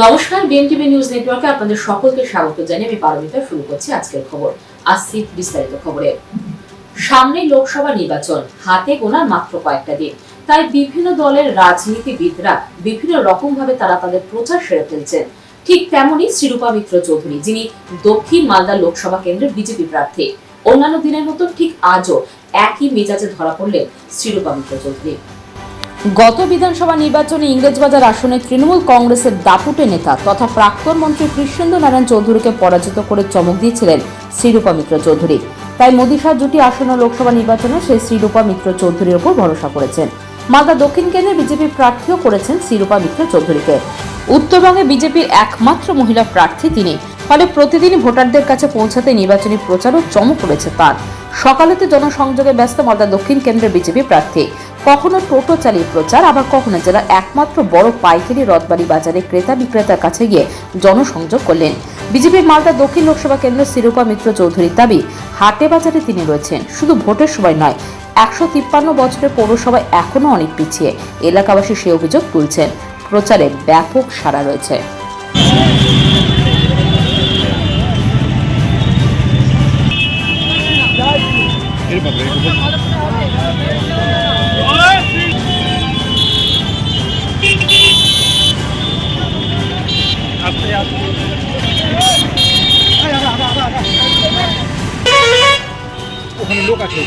নমস্কার বিএনটিভি নিউজ নেটওয়ার্কে আপনাদের সকলকে স্বাগত জানিয়ে আমি পারমিতা, শুরু করছি আজকের খবর। আসছি বিস্তারিত খবরে। সামনেই লোকসভা নির্বাচন, হাতে গোনা মাত্র কয়েকটা দিন। তাই বিভিন্ন দলের রাজনীতিবিদরা বিভিন্ন রকম ভাবে তারা তাদের প্রচার সেরে ফেলছেন। ঠিক তেমনই শ্রীরূপা মিত্র চৌধুরী, যিনি দক্ষিণ মালদা লোকসভা কেন্দ্রের বিজেপি প্রার্থী। অন্যান্য দিনের মতো ঠিক আজও একই মেজাজে ধরা পড়লেন শ্রীরূপা মিত্র চৌধুরী। গত বিধানসভা নির্বাচনে ইংরেজবাজার আসনে তৃণমূল কংগ্রেসের দাপুটে নেতা তথা প্রাক্তন মন্ত্রী কৃষ্ণেন্দ্র নারায়ণ চৌধুরীকে পরাজিত করে চমক দিয়েছিলেন শ্রীরূপা মিত্র চৌধুরী। তাই মোদিশা জুটি আসন্ন লোকসভা নির্বাচনে সেই শ্রীরূপা মিত্র চৌধুরীর ওপর ভরসা করেছেন। মালদা দক্ষিণ কেন্দ্রে বিজেপি প্রার্থীও করেছেন শ্রীরূপা মিত্র চৌধুরীকে। উত্তরবঙ্গে বিজেপির একমাত্র মহিলা প্রার্থী তিনি। ফলে প্রতিদিনই ভোটারদের কাছে পৌঁছাতে নির্বাচনী প্রচারও চমক রয়েছে তার। সকালেতে জনসংযোগে ব্যস্ত মালদা দক্ষিণ কেন্দ্রের বিজেপি প্রার্থী। কখনো টোটো চালিয়ে প্রচার, আবার কখনো জেলার একমাত্র বড় পাইকারি রথবাড়ি বাজারে ক্রেতা বিক্রেতার কাছে গিয়ে জনসংযোগ করলেন। বিজেপির মালদা দক্ষিণ লোকসভা কেন্দ্রের শিরোপা মিত্র চৌধুরীর দাবি, হাটে বাজারে তিনি রয়েছেন। শুধু ভোটের সময় নয়, একশো তিপ্পান্ন বছরের পৌরসভায় এখনও অনেক পিছিয়ে। এলাকাবাসী সে অভিযোগ তুলছেন, প্রচারে ব্যাপক সাড়া রয়েছে। লোক আছে।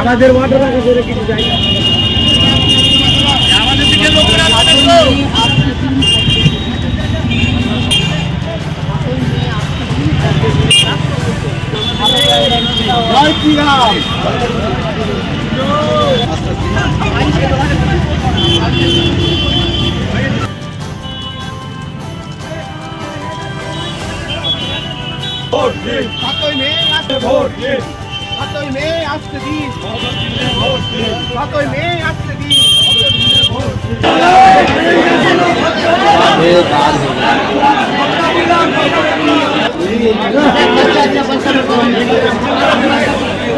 আমাদের ওয়াটার কিছু যাই না। জয় শ্রীরাম সাতই মে আসতে ভোট দিন সাতই মে আসতে দিন সাতই মে আসতে দিন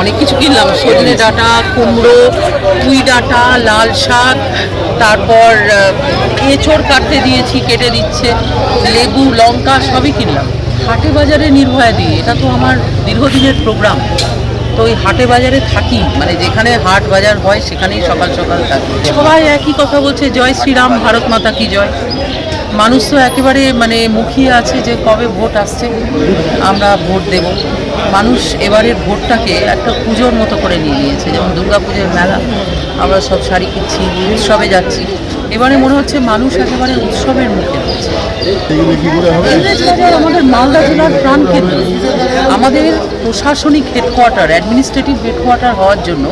অনেক কিছু কিনলাম। সজনে ডাঁটা কুমড়ো পুঁই ডাঁটা লাল শাক তারপর এঁচড় কাটতে দিয়েছি কেটে দিচ্ছে লেবু লঙ্কা সবই কিনলাম। হাটে বাজারে নির্ভয়া দিই এটা তো আমার দীর্ঘদিনের প্রোগ্রাম। তো ওই হাটে বাজারে থাকি মানে যেখানে হাট বাজার হয় সেখানেই সকাল সকাল থাকি। সবাই একই কথা বলছে জয় শ্রীরাম ভারত মাতা কি জয়? মানুষ তো একেবারে মানে মুখিয়ে আছে যে কবে ভোট আসছে আমরা ভোট দেব। মানুষ এবারের ভোটটাকে একটা পুজোর মতো করে নিয়ে নিয়েছে। যেমন দুর্গা পুজোর মেলা আমরা সব শাড়ি কিনছি উৎসবে যাচ্ছি। এবারে মনে হচ্ছে মানুষ একেবারে উৎসবের মুখে রয়েছে। আমাদের মালদা জেলার প্রাণকেন্দ্র আমাদের প্রশাসনিক হেডকোয়ার্টার অ্যাডমিনিস্ট্রেটিভ হেডকোয়ার্টার হওয়ার জন্য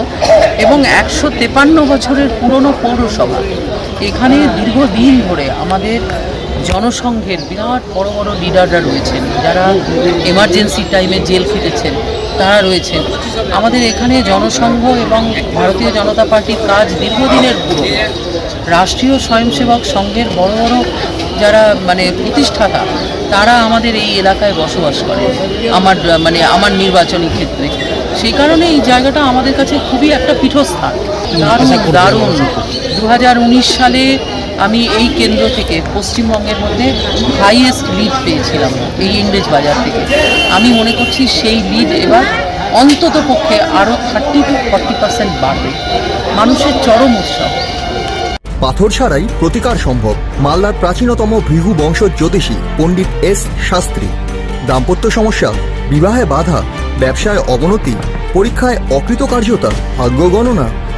এবং একশো তেপান্ন বছরের পুরনো পৌরসভা। এখানে দীর্ঘদিন ধরে আমাদের জনসংঘের বিরাট বড় বড় লিডাররা রয়েছেন যারা এমার্জেন্সি টাইমে জেল খেটেছেন তারা রয়েছেন। আমাদের এখানে জনসংঘ এবং ভারতীয় জনতা পার্টির কাজ দীর্ঘদিনের পুরো। রাষ্ট্রীয় স্বয়ংসেবক সংঘের বড় বড় যারা মানে প্রতিষ্ঠাতা তারা আমাদের এই এলাকায় বসবাস করে আমার মানে আমার নির্বাচনী ক্ষেত্রে। সেই কারণে এই জায়গাটা আমাদের কাছে খুবই একটা পীঠস্থান। দারুণ দারুণ। দু হাজার উনিশ সালে আমি এই কেন্দ্র থেকে পশ্চিমবঙ্গের মধ্যে হাইয়েস্ট লিড পেয়েছিলাম এই ইংরেজ বাজার থেকে। আমি মনে করছি সেই লিড এবার অন্তত পক্ষে আরও থার্টি টু ফর্টি পার্সেন্ট বাড়বে। মানুষের চরম উৎসব। পাথর ছাড়াই প্রতিকার সম্ভব। মালদার প্রাচীনতম ভৃহু বংশ জ্যোতিষী পণ্ডিত এস শাস্ত্রী। দাম্পত্য সমস্যা, বিবাহে বাধা, ব্যবসায় অবনতি, পরীক্ষায় অকৃতকার্যতা, ভাগ্য গণনা